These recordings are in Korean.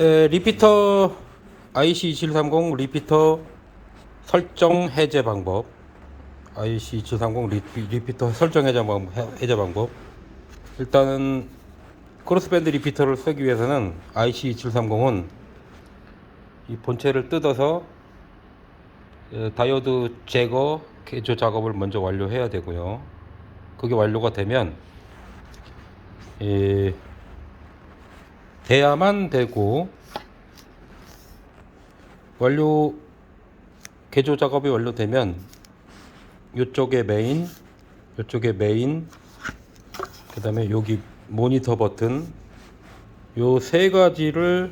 에, 리피터 IC2730 리피터 설정 해제 방법. IC2730 리, 리피터 설정 해제 방법, 해제 방법. 일단은 크로스밴드 리피터를 쓰기 위해서는 IC2730은 이 본체를 뜯어서 에, 다이오드 제거 개조 작업을 먼저 완료해야 되고요. 그게 완료가 되면 예, 돼야만 되고 완료 개조 작업이 완료되면 이쪽에 메인 이쪽에 메인 그 다음에 여기 모니터 버튼 요 세 가지를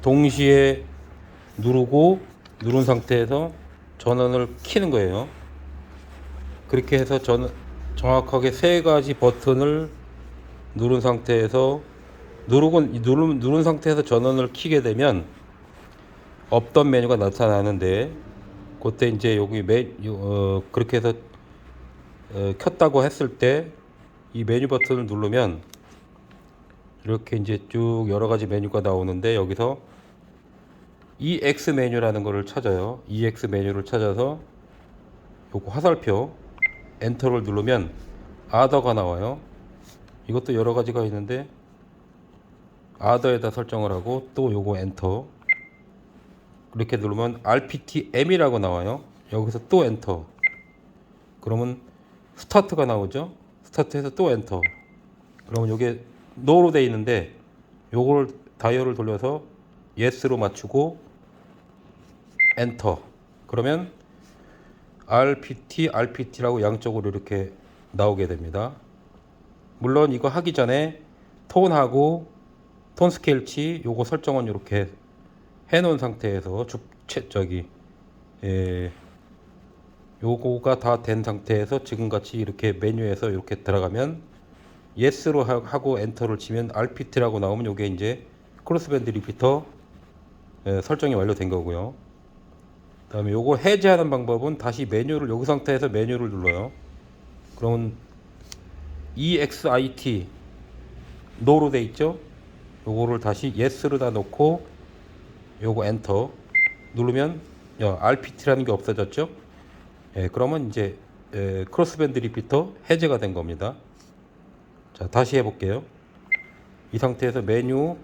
동시에 누르고 누른 상태에서 전원을 키는 거예요. 그렇게 해서 전 정확하게 세 가지 버튼을 누른 상태에서 누르고 누른, 누른 상태에서 전원을 키게 되면 없던 메뉴가 나타나는데 그때 이제 여기 메 요, 어, 그렇게 해서 어, 켰다고 했을 때 이 메뉴 버튼을 누르면 이렇게 이제 쭉 여러 가지 메뉴가 나오는데 여기서 EX 메뉴라는 거를 찾아요. EX 메뉴를 찾아서 요거 화살표 엔터를 누르면 아더가 나와요. 이것도 여러 가지가 있는데 아더에다 설정을 하고 또 요거 엔터 이렇게 누르면 RPTM이라고 나와요. 여기서 또 엔터. 그러면 스타트가 나오죠. 스타트해서 또 엔터. 그러면 이게 노로 돼 있는데 요거를 다이얼을 돌려서 예스로 맞추고 엔터. 그러면 RPT, RPT라고 양쪽으로 이렇게 나오게 됩니다. 물론 이거 하기 전에 톤하고 톤 스케일치 요거 설정은 이렇게 해 놓은 상태에서 죽채 저기 예, 요거가 다 된 상태에서 지금같이 이렇게 메뉴에서 이렇게 들어가면 예스로 하- 하고 엔터를 치면 RPT라고 나오면 요게 이제 크로스밴드 리피터 예, 설정이 완료된 거고요. 그 다음에 요거 해제하는 방법은 다시 메뉴를 여기 상태에서 메뉴를 눌러요. 그러면 EXIT 노로 돼 있죠? 요거를 다시 예스로다 놓고 요거 엔터 누르면 야, RPT라는 게 없어졌죠? 예, 그러면 이제 에, 크로스밴드 리피터 해제가 된 겁니다. 자, 다시 해볼게요. 이 상태에서 메뉴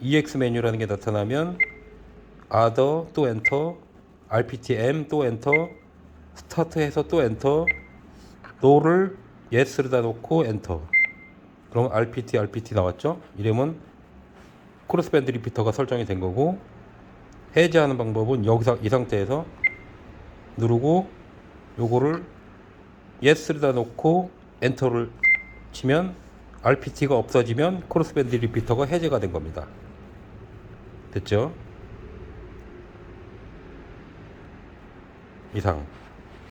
EX 메뉴라는 게 나타나면 Other 또 엔터 RPTM 또 엔터 스타트해서 또 엔터 노를 yes를 다 놓고 엔터 그러면 RPT RPT 나왔죠? 이러면 크로스밴드 리피터가 설정이 된 거고 해제하는 방법은 여기서 이 상태에서 누르고 요거를 yes를 다 놓고 엔터를 치면 RPT가 없어지면 크로스밴드 리피터가 해제가 된 겁니다. 됐죠? 이상.